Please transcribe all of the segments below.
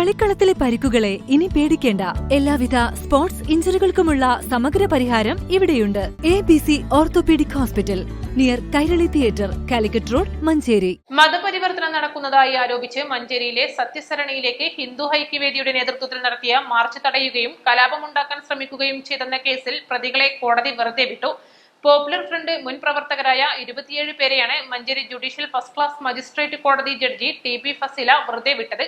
കളിക്കളത്തിലെ പരിക്കുകളെ ഇനി പേടിക്കേണ്ട. എല്ലാവിധ സ്പോർട്സ് ഇഞ്ചുറികൾക്കുമുള്ള സമഗ്ര പരിഹാരം ഇവിടെയുണ്ട്. A B C orthopaedic hospital near Kairali theatre Calicut road Manjeri. മതപരിവർത്തനം നടക്കുന്നതായി ആരോപിച്ച് മഞ്ചേരിയിലെ സത്യസരണിയിലേക്ക് ഹിന്ദു ഐക്യവേദിയുടെ നേതൃത്വത്തിൽ നടത്തിയ മാർച്ച് തടയുകയും കലാപമുണ്ടാക്കാൻ ശ്രമിക്കുകയും ചെയ്തെന്ന കേസിൽ പ്രതികളെ കോടതി വെറുതെ വിട്ടു. പോപ്പുലർ ഫ്രണ്ട് മുൻ പ്രവർത്തകരായ ഇരുപത്തിയേഴ് പേരെയാണ് Manjeri judicial first class magistrate കോടതി ജഡ്ജി ടി പി ഫസില വെറുതെ വിട്ടത്.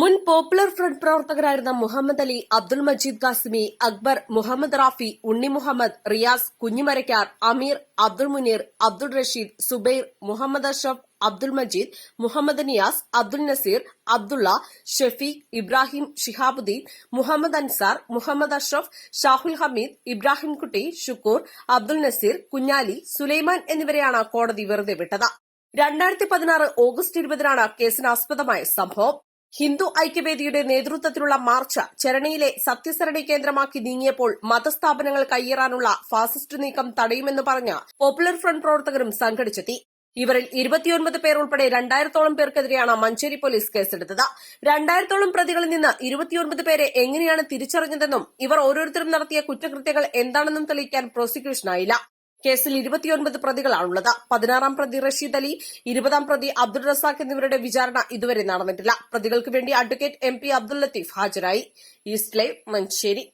മുൻ പോപ്പുലർ ഫ്രണ്ട് പ്രവർത്തകരായിരുന്ന മുഹമ്മദ് അലി അബ്ദുൾ മജീദ് കാസിമി അക്ബർ മുഹമ്മദ് റാഫി ഉണ്ണി മുഹമ്മദ് റിയാസ് കുഞ്ഞിമരക്കാർ അമീർ അബ്ദുൾ മുനീർ അബ്ദുൾ റഷീദ് സുബൈർ മുഹമ്മദ് അഷഫ് അബ്ദുൾ മജീദ് മുഹമ്മദ് നിയാസ് അബ്ദുൽ നസീർ അബ്ദുള്ള ഷഫീഖ് ഇബ്രാഹിം ഷിഹാബുദ്ദീൻ മുഹമ്മദ് അൻസാർ മുഹമ്മദ് അഷ്റഫ് ഷാഹുൽ ഹമീദ് ഇബ്രാഹിം കുട്ടി ഷുക്കൂർ അബ്ദുൽ നസീർ കുഞ്ഞാലി സുലൈമാൻ എന്നിവരെയാണ് കോടതി വെറുതെ വിട്ടത്. രണ്ടായിരത്തി പതിനാറ് ഓഗസ്റ്റ് ഇരുപതിനാണ് കേസിനാസ്പദമായ സംഭവം. ഹിന്ദു ഐക്യവേദിയുടെ നേതൃത്വത്തിലുള്ള മാർച്ച് ചരണിയിലെ സത്യസരണി കേന്ദ്രമാക്കി നീങ്ങിയപ്പോൾ മതസ്ഥാപനങ്ങൾ കയ്യേറാനുള്ള ഫാസിസ്റ്റ് നീക്കം തടയുമെന്ന് പറഞ്ഞ പോപ്പുലർ ഫ്രണ്ട് പ്രവർത്തകരും സംഘടിച്ചെത്തി. ഇവരിൽ ഇരുപത്തിയൊൻപത് പേർ ഉൾപ്പെടെ രണ്ടായിരത്തോളം പേർക്കെതിരെയാണ് മഞ്ചേരി പോലീസ് കേസെടുത്തത്. രണ്ടായിരത്തോളം പ്രതികളിൽ നിന്ന് ഇരുപത്തിയൊൻപത് പേരെ എങ്ങനെയാണ് തിരിച്ചറിഞ്ഞതെന്നും ഇവർ ഓരോരുത്തരും നടത്തിയ കുറ്റകൃത്യങ്ങൾ എന്താണെന്നും തെളിയിക്കാൻ പ്രോസിക്യൂഷനായില്ല. കേസിൽ ഇരുപത്തിയൊൻപത് പ്രതികളാണുള്ളത്. പതിനാറാം പ്രതി റഷീദ് അലി ഇരുപതാം പ്രതി അബ്ദുൾ റസാഖ് എന്നിവരുടെ വിചാരണ ഇതുവരെ നടന്നിട്ടില്ല. പ്രതികൾക്ക് വേണ്ടി advocate M P Abdul Latheef ഹാജരായി. East live Manjeri.